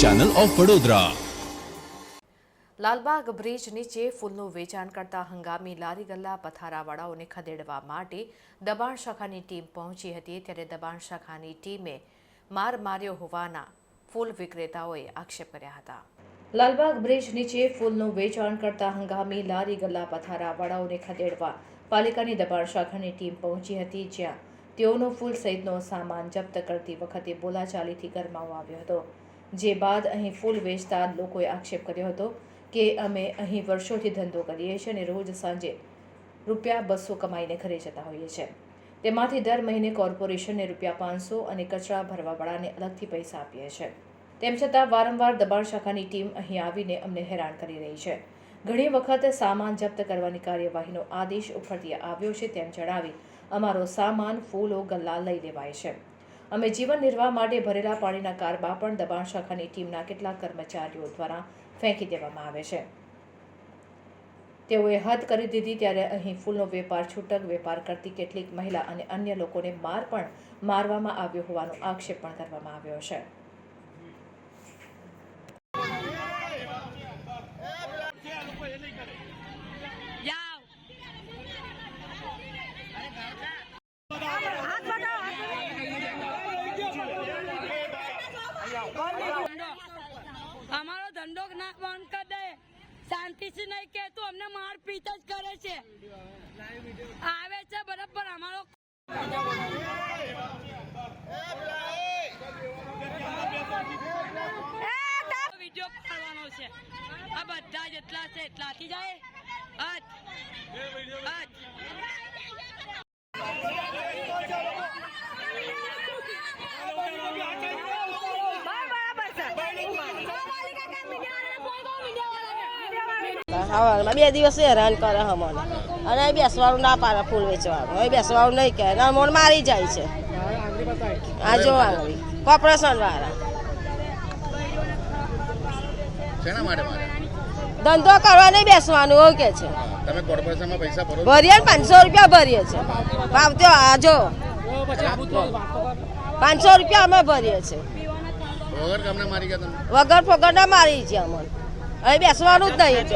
Channel of Vadodara Lalbagh bridge નીચે ફૂલનું વેચાણ કરતા હંગામી લારી ગલ્લા પથારાવાળાઓને ખદેડવા માટે દબાણ શાખાની ટીમ પહોંચી હતી ત્યારે દબાણ શાખાની ટીમે માર માર્યો હોવાના ફૂલ વિક્રેતાઓએ આક્ષેપ કર્યા હતા. લાલબાગ બ્રિજ નીચે ફૂલનું વેચાણ કરતા હંગામી લારી ગલ્લા પથારાવાળાઓને ખદેડવા પાલિકાની દબાણ શાખાની ટીમ પહોંચી હતી જ્યાં તેઓનો ફૂલ સહિતનો સામાન જપ્ત કરતી વખતે બોલાચાલીથી ગરમાવો આવ્યો હતો. જે બાદ અહીં ફૂલ વેચતા લોકોએ આક્ષેપ કર્યો હતો કે અમે અહીં વર્ષોથી ધંધો કરીએ છીએ અને રોજ સાંજે રૂપિયા બસો કમાઈને ઘરે જતા હોઈએ છીએ. તેમાંથી દર મહિને કોર્પોરેશનને રૂપિયા પાંચસો અને કચરા ભરવાવાળાને અલગથી પૈસા આપીએ છીએ. તેમ છતાં વારંવાર દબાણ શાખાની ટીમ અહીં આવીને અમને હેરાન કરી રહી છે. ઘણી વખત સામાન જપ્ત કરવાની કાર્યવાહીનો આદેશ ઉપરથી આવ્યો છે તેમ જણાવી અમારો સામાન, ફૂલો, ગલ્લા લઈ લેવાય છે. અમે જીવન નિર્વાહ માટે ભરેલા પાણીના કારબા પણ દબાણ શાખાની ટીમના કેટલાક કર્મચારીઓ દ્વારા ફેંકી દેવામાં આવે છે. તેઓએ હદ કરી દીધી ત્યારે અહીં ફૂલનો વેપાર, છૂટક વેપાર કરતી કેટલીક મહિલા અને અન્ય લોકોને માર પણ મારવામાં આવ્યો હોવાનો આક્ષેપ પણ કરવામાં આવ્યો છે. અમારો ધંધો ના બંધ કરી દે. શાંતિથી નહીં કહેતું, અમને મારપીટ જ કરે છે. આવે છે બરાબર, અમારો વીડિયો પાડવાનો છે. આ બધા જેટલા છે એટલાથી જાય. અચ્છ હટ હવારમાં બે દિવસ હેરાન કરે અમને અને એ બેસવાનું ના પાડે ફૂલ વેચવાનું. એ બેસવાનું નહીં કહે. ના અમને મારી જાય છે. આ જો આંગળી કોર્પોરેશન વાળા ધંધો કરવા નહીં બેસવાનું એવું કે છે. તમે કોર્પોરેશનમાં પૈસા ભરો ભરીએ ને પાંચસો રૂપિયા ભરીએ છે. ભાવતો આ જો. પાંચસો રૂપિયા અમે ભરીએ છીએ વગર ફગર ફગરના મારી છે અમને. અહીં બેસવાનું જ નહીં.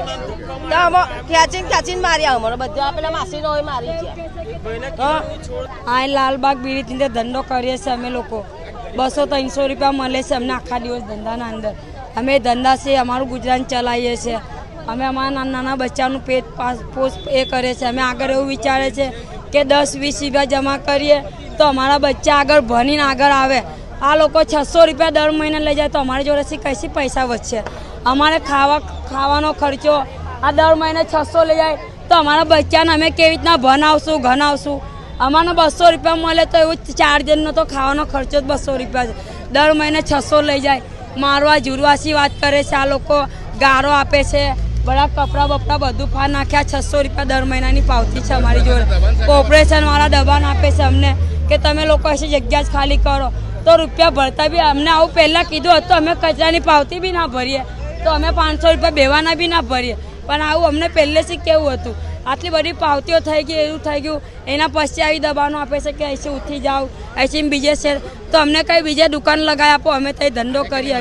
તો અમે ખેંચીને ખેંચીને માર્યા અમને બધા પેલા માસીનો હોય, મારી ગયા હા? લાલબાગ બીડી અંદર ધંધો કરીએ છીએ અમે લોકો. બસો ત્રણસો રૂપિયા મળે છે અમને આખા દિવસ ધંધાના અંદર. અમે ધંધા છે, અમારું ગુજરાન ચલાવીએ છીએ. અમે અમારા નાના નાના બચ્ચાનું પેટ પાસ, પોષ એ કરે છે. અમે આગળ એવું વિચારે છે કે દસ, વીસ રૂપિયા જમા કરીએ તો અમારા બચ્ચા આગળ ભણીને આગળ આવે. આ લોકો છસો રૂપિયા દર મહિને લઈ જાય તો અમારી જોડેથી કઈથી પૈસા વધશે? અમારે ખાવા ખાવાનો ખર્ચો આ દર મહિને છસો લઈ જાય. તો અમારા બચ્ચાને અમે કેવી રીતના ભણાવશું ઘણાવશું અમારે બસો રૂપિયા મળે તો એવું ચાર જણનો તો ખાવાનો ખર્ચો જ બસો રૂપિયા છે. દર મહિને છસો લઈ જાય. મારવા જુરવાસી વાત કરે છે, આ લોકો ગારો આપે છે. બધા કપડાં બપડા બધું ફાર નાખ્યા, છસો રૂપિયા દર મહિનાની પાવતી છે અમારી જોડે. કોર્પોરેશનવાળા દબાણ આપે છે અમને કે તમે લોકો હશે જગ્યા જ ખાલી કરો. તો રૂપિયા ભરતા બી અમને આવું પહેલાં કીધું હતું, અમે કચરાની પાવતી બી ના ભરીએ. તો અમે પાંચસો રૂપિયા બેવાના બી ના ભરીએ. પણ આવું અમને પહેલેથી કેવું હતું. આટલી બધી પાવતીઓ થઈ ગઈ, એવું થઈ ગયું. એના પછી આવી દબાણો આપે છે કે અહીંથી ઉઠી જાઓ, અહીંથી બીજે છે તો અમને કઈ બીજે દુકાન લગાવી આપો, અમે ત્યાં ધંધો કરીએ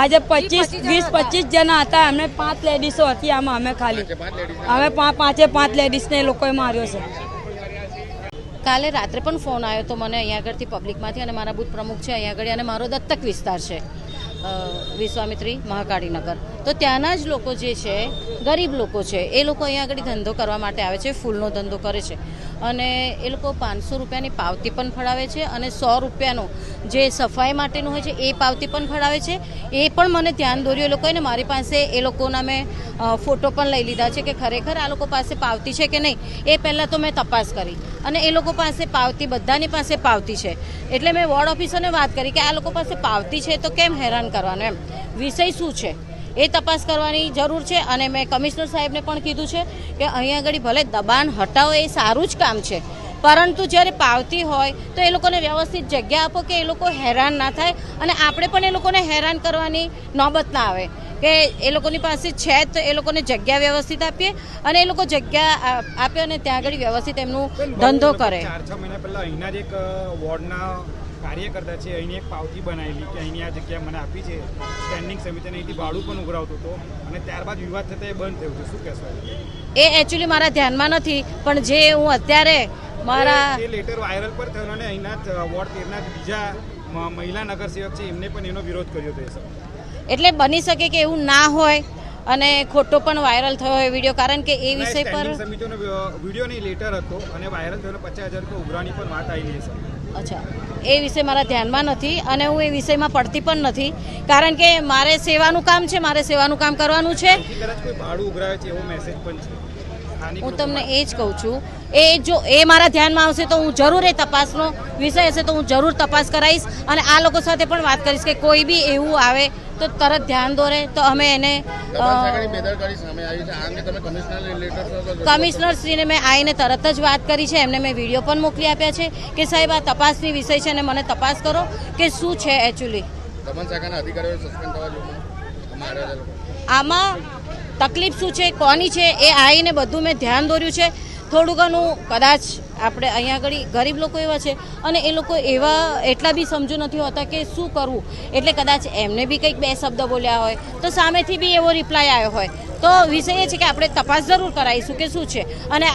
આજે પચીસ, વીસ, પચીસ જણા હતા. અમને પાંચ લેડીસો હતી આમાં અમે ખાલી. અમે પાંચે પાંચ લેડીઝને એ લોકોએ માર્યો છે. કાલે રાત્રે પણ ફોન આવ્યો તો મને અહીંયા આગળથી પબ્લિકમાંથી અને મારા બુથ પ્રમુખ છે અહીંયા આગળ, અને મારો દત્તક વિસ્તાર છે. વિશ્વામિત્રી મહાકાળીનગર તો ત્યાંના જ લોકો જે છે, ગરીબ લોકો છે, એ લોકો અહીંયા આગળ ધંધો કરવા માટે આવે છે, ફૂલનો ધંધો કરે છે. અને એ લોકો પાંચસો રૂપિયાની પાવતી પણ ફળાવે છે અને સો રૂપિયાનું જે સફાઈ માટેનું હોય છે, એ પાવતી પણ ફળાવે છે. એ પણ મને ધ્યાન દોર્યું એ લોકોએ ને મારી પાસે એ લોકોના મેં ફોટો પણ લઈ લીધા છે કે ખરેખર આ લોકો પાસે પાવતી છે કે નહીં, એ પહેલાં તો મેં તપાસ કરી. અને એ લોકો પાસે પાવતી, બધાની પાસે પાવતી છે. એટલે મેં વોર્ડ ઓફિસરને વાત કરી કે આ લોકો પાસે પાવતી છે તો કેમ હેરાન કરવાનું એમ. વિષય શું છે? એ તપાસ કરવાની જરૂર છે અને મેં કમિશનર સાહેબને પણ કીધું છે કે અહીંયા આગળ ભલે દબાણ હટાવો એ સારું જ કામ છે. પરંતુ જ્યારે પાવતી હોય તો એ લોકોને વ્યવસ્થિત જગ્યા આપો કે એ લોકો હેરાન ના થાય અને આપણે પણ એ લોકોને હેરાન કરવાની નોબત ના આવે. કે એ લોકોની પાસે છે તો એ લોકોને જગ્યા વ્યવસ્થિત આપીએ અને એ લોકો જગ્યા આપે અને ત્યાં આગળ વ્યવસ્થિત એમનું ધંધો કરે. ચાર છ મહિના પહેલા અહીંના જ એક વોર્ડના કાર્યકર્તા છે અહીંની એક પાવતી બનાવેલી કે અહીંની આ જગ્યા મને આપી છે. સ્ટેન્ડિંગ સમિતિને અહીંથી ભાડું પણ ઉઘરાવતો હતો અને ત્યારબાદ વિવાદ થતાં એ બંધ થયું છે શું કહેશો એ એકચ્યુઅલી મારા ધ્યાનમાં નથી પણ જે હું અત્યારે મારા એ લેટર વાયરલ પર થયો અને અહીંના વોર્ડ તેરના બીજા મહિલા નગરસેવક છે એમને પણ એનો વિરોધ કર્યો હતો એટલે બની શકે કે એવું ના હોય અને ખોટો પણ વાયરલ થયો હોય વીડિયો કારણ કે એ વિષય પર વીડિયો નહીં લેટર હતો અને વાયરલ થયો પચાસ હજાર ઉઘરાણી પણ વાત આવેલી છે અચ્છા. એ વિષય મારા ધ્યાનમાં નથી અને હું એ વિષયમાં પડતી પણ નથી. કારણ કે મારે સેવાનું કામ છે, મારે સેવાનું કામ કરવાનું છે. હું તમને એ જ કહું છું એ જો એ મારા ધ્યાનમાં આવશે તો હું જરૂર એ તપાસનો વિષય હશે તો હું જરૂર તપાસ કરાવીશ અને આ લોકો સાથે પણ વાત કરીશ કે કોઈ બી એવું આવે તો તરત ધ્યાન દોરે તો અમે એને દબાણ શાખાની બેદરકારી સામે આવી છે. આ અંગે તમે કમિશનર લેટર મેં આવીને તરત જ વાત કરી છે. એમને મેં વીડિયો પણ મોકલી આપ્યા છે કે સાહેબ આ તપાસની વિષય છે અને મને તપાસ કરો કે શું છે એકચ્યુઅલી આમાં તકલીફ શું છે, કોની છે, એ આવીને બધું મેં ધ્યાન દોર્યું છે. થોડું ઘણું કદાચ આપણે અહીંયા આગળ ગરીબ લોકો એવા છે અને એ લોકો એવા એટલા બી સમજુ નથી હોતા કે શું કરવું. એટલે કદાચ એમને બી કંઈક બે શબ્દ બોલ્યા હોય, તો સામેથી બી એવો રિપ્લાય આવ્યો હોય. તો વિષય એ છે કે આપણે તપાસ જરૂર કરાવીશું કે શું છે. અને